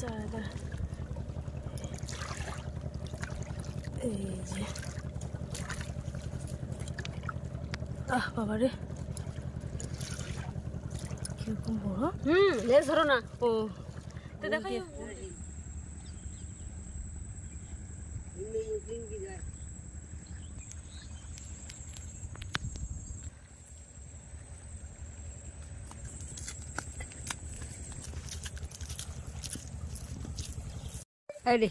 দাঁড়া। এই যে আহ বাবা রে কীরকম বড় হুম লেজ ধরো না ও তো এই রে।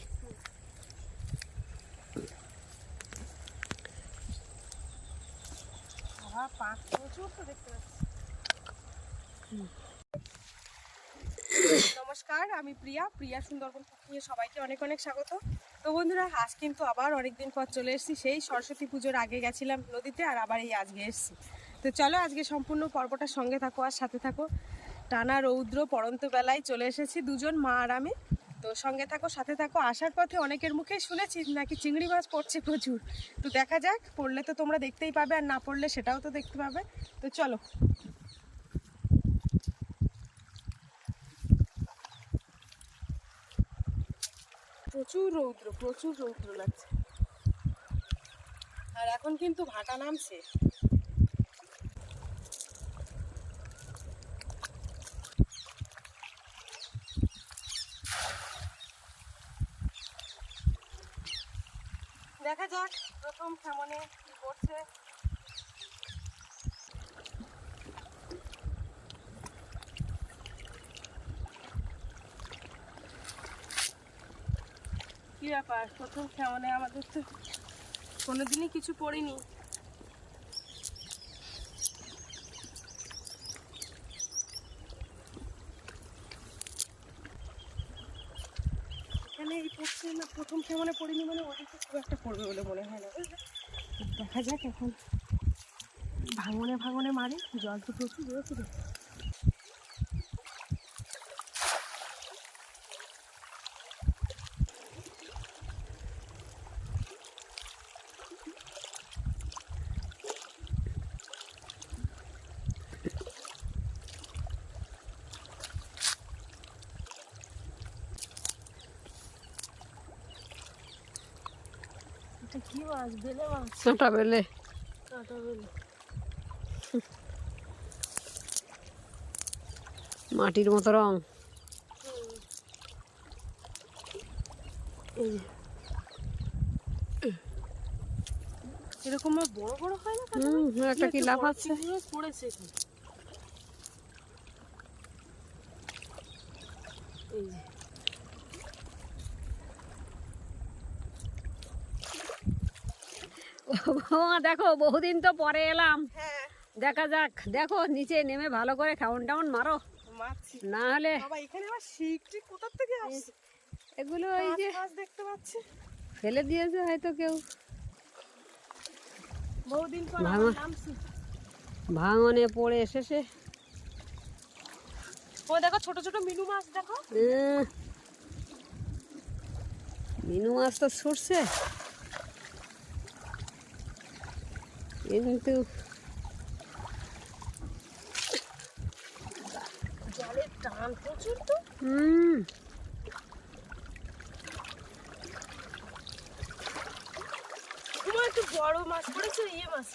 পাঁচ দেখতে পাচ্ছি। নমস্কার, আমি প্রিয়া। প্রিয়া সুন্দরবন কুকিংয়ে সবাইকে অনেক অনেক স্বাগত। তো বন্ধুরা, আজ কিন্তু আবার অনেকদিন পর চলে এসেছি। সেই সরস্বতী পুজোর আগে গেছিলাম নদীতে আর আবার এই আজকে এসেছি। তো চলো, আজকে সম্পূর্ণ পর্বটার সঙ্গে থাকো আর সাথে থাকো। টানা রৌদ্র পড়ন্ত বেলায় চলে এসেছি দুজন মা আর আমি। তো সঙ্গে থাকো, সাথে থাকো। আসার পথে অনেকের মুখেই শুনেছি নাকি চিংড়ি মাছ পড়ছে প্রচুর। তো দেখা যাক, পড়লে তো তোমরা দেখতেই পাবে আর না পড়লে সেটাও তো দেখতে পাবে। তো চলো। প্রচুর রৌদ্র প্রচুর রৌদ্র লাগছে। আর এখন কিন্তু ভাটা নামছে। দেখা যাক প্রথম সামনে কি করছে। কি ব্যাপার? প্রথম সামনে আমাদের তো কোনোদিনই কিছু পড়িনি। এখানে এই পড়ছে না প্রথম কেমনে পড়িনি মানে ওদিকে খুব একটা পড়বে বলে মনে হয় না। দেখা যাক এখন। ভাঙনে ভাঙনে মারে, জল তো প্রচুর রয়েছে কি মাছ? বেলে মাছ? কাঁটা বেলে। কাঁটা বেলে। মাটির মতো রং। এরকম বড় বড় হয় না কাঁটা হুম বেলে? একটা কি লাভ আছে? পড়েছে এই যে। দেখো বহুদিন তো পরে এলাম। হ্যাঁ। দেখা যাক। দেখো নিচে নেমে ভালো করে খাউন টাউন মারো। না হলে এগুলো এই যে দেখতে পাচ্ছি। ফেলে দিয়েছে হয়তো কেউ। ভাঙনে পড়ে এসেছে। ও দেখো ছোট ছোট মিনু মাছ দেখো। মিনু মাছ তো ছুটছে। কিন্তু জলের টান প্রচুর তো? হুম। তোমার একটু বড় মাছ পড়েছে ইয়ে মাছ।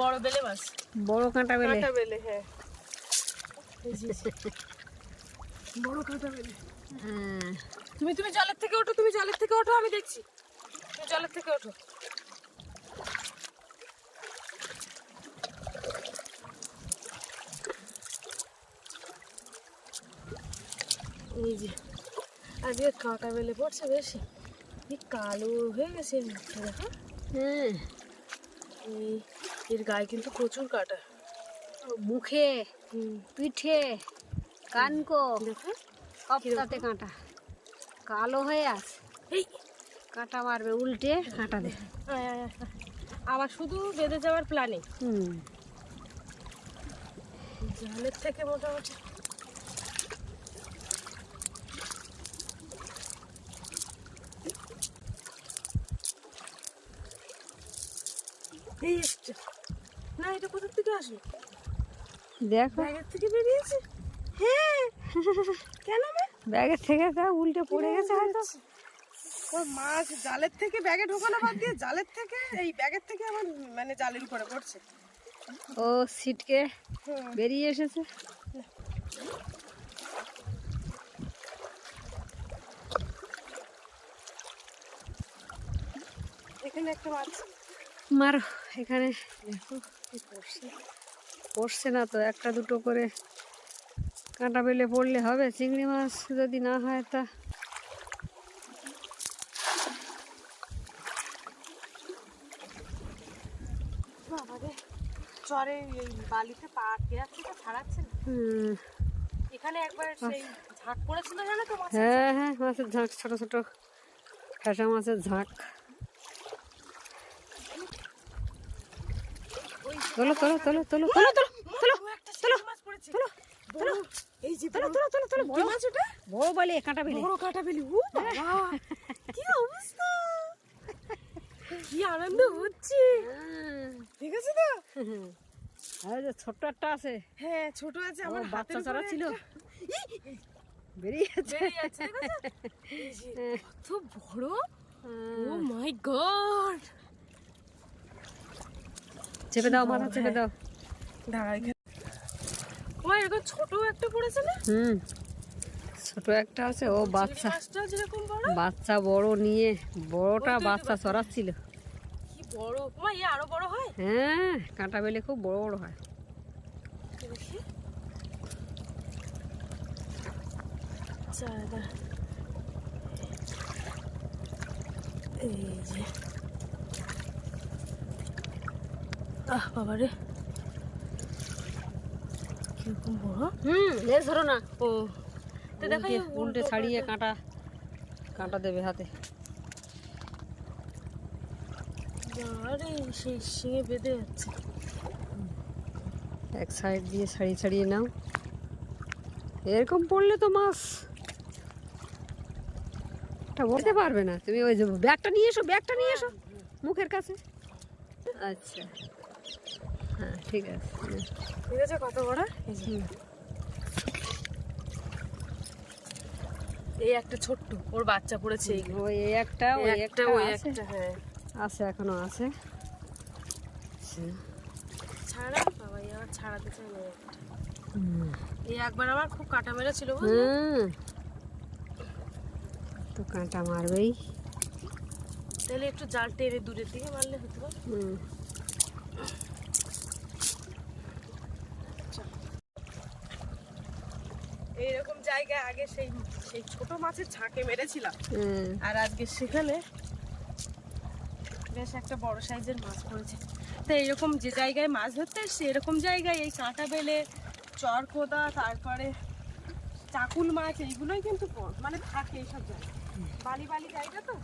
বড় বেলে মাছ। বড় কাঁটা বেলে। কাঁটা বেলে হ্যাঁ। বড় কাঁটা বেলে। হ্যাঁ। তুমি তুমি জলের থেকে ওঠো তুমি জলের থেকে ওঠো আমি দেখছি। তুমি জলের থেকে ওঠো। এই যে আজকে কাঁটা বেলে পড়ছে বেশি। এই কালো হয়ে গেছে মুখটা দেখো। হ্যাঁ। এর গায়ে কিন্তু প্রচুর কাটা। মুখে পিঠে কানকো সবটাতে কাঁটা। কালো হয়ে আছে। কাঁটা মারবে উল্টে কাঁটা দেবে। আবার শুধু বেঁধে যাওয়ার প্ল্যানে হুম। জালের থেকে মোটামুটি এই না এটা কোথা থেকে আসলো? দেখো। ব্যাগের থেকে বেরিয়েছে? হ্যাঁ। কেন ব্যাগের থেকে তা উল্টে পড়ে গেছে হয়তো। ও মাছ জালের থেকে ব্যাগে ঢোকানো বাদ দিয়ে জালের থেকে এই ব্যাগের থেকে আমার মানে জালের উপরে পড়ছে। ও সিটকে বেরিয়ে এসেছে। এখানে একটা মাছ। মারো। এখানে দেখো কি পড়ছে পড়ছে না তো একটা দুটো করে কাঁটা বেলে পড়লে হবে চিংড়ি মাছ যদি না হয় তা। চরে এই বালিতে পা আটকে যাচ্ছে তো ছাড়াচ্ছে না? এখানে একবার সেই ঝাঁক পড়েছিল জানো তো হ্যাঁ হ্যাঁ মাছের ঝাঁক ছোট ছোট ফ্যাসা মাছের ঝাঁক। তোলো তোলো তোলো তোলো তোলো তোলো তোলো মাছ পড়েছে। বড় এই যে তোলো তোলো তোলো তোলো বড় মাছ ওটা? বড় বলে কাঁটা বেলে। বড় কাটা পেলি ও বাবা কি অবস্থা? কি আনন্দ হচ্ছে। ঠিক আছে তো? আর যে ছোট্ট একটা আছে। হ্যাঁ ছোট আছে আমার বাচ্চা চড়া ছিল। বেরিয়ে যে, কত বড়? Oh my god! চেপে দাও মাথা চেপে দাও। দাঁড়া এখানে। ও এরকম ছোট একটা পড়েছে না? হুম ছোট একটা আছে ও বাচ্চা। বাচ্চা বড় নিয়ে বড়টা বাচ্চা চড়াচ্ছিল কি বড়? আরও বড় হয়? হ্যাঁ কাঁটা বেলে খুব বড় বড় হয়। আচ্ছা। এই যে। আহ বাবা রে কীরকম বড়? হুম লেজ ধরো না। ও তো দেখো উল্টে ছাড়িয়ে কাঁটা কাঁটা দেবে হাতে। আরে সেই শিঙে বেঁধে যাচ্ছে। এক সাইড দিয়ে ছাড়িয়ে ছাড়িয়ে নাও। এরকম পড়লে তো মাছ। বলতে পারবে না। তুমি ওই যে ব্যাগটা নিয়ে এসো ব্যাগটা নিয়ে এসো মুখের কাছে। আচ্ছা। হ্যাঁ ঠিক আছে। ঠিক আছে কত বড় এই একটা ছোট্ট ওর বাচ্চা পড়েছে ওই এই একটা। ওই একটা একটা ওই একটা। হ্যাঁ আছে এখনও আছে। ছাড়া বাবা আমার ছাড়াতে চাই না এই একবার আমার খুব কাটা মেরেছিল তো কাঁটা মারবেই। তাহলে একটু জাল টেনে দূরের দিকে মারলে হতো। হুম। এইরকম জায়গায় আগে সেই সেই ছোট মাছের ঝাঁকে মেরেছিলাম। আর আজকে সেখানে বেশ একটা বড় সাইজের মাছ পড়েছে। তো এইরকম যে জায়গায় মাছ ধরতে এসছি এরকম জায়গায় এই কাঁটা বেলে চরকোদা তারপরে চাকুল মাছ এইগুলোই কিন্তু মানে থাকে এইসব জায়গায়। বালি বালি জায়গা তো?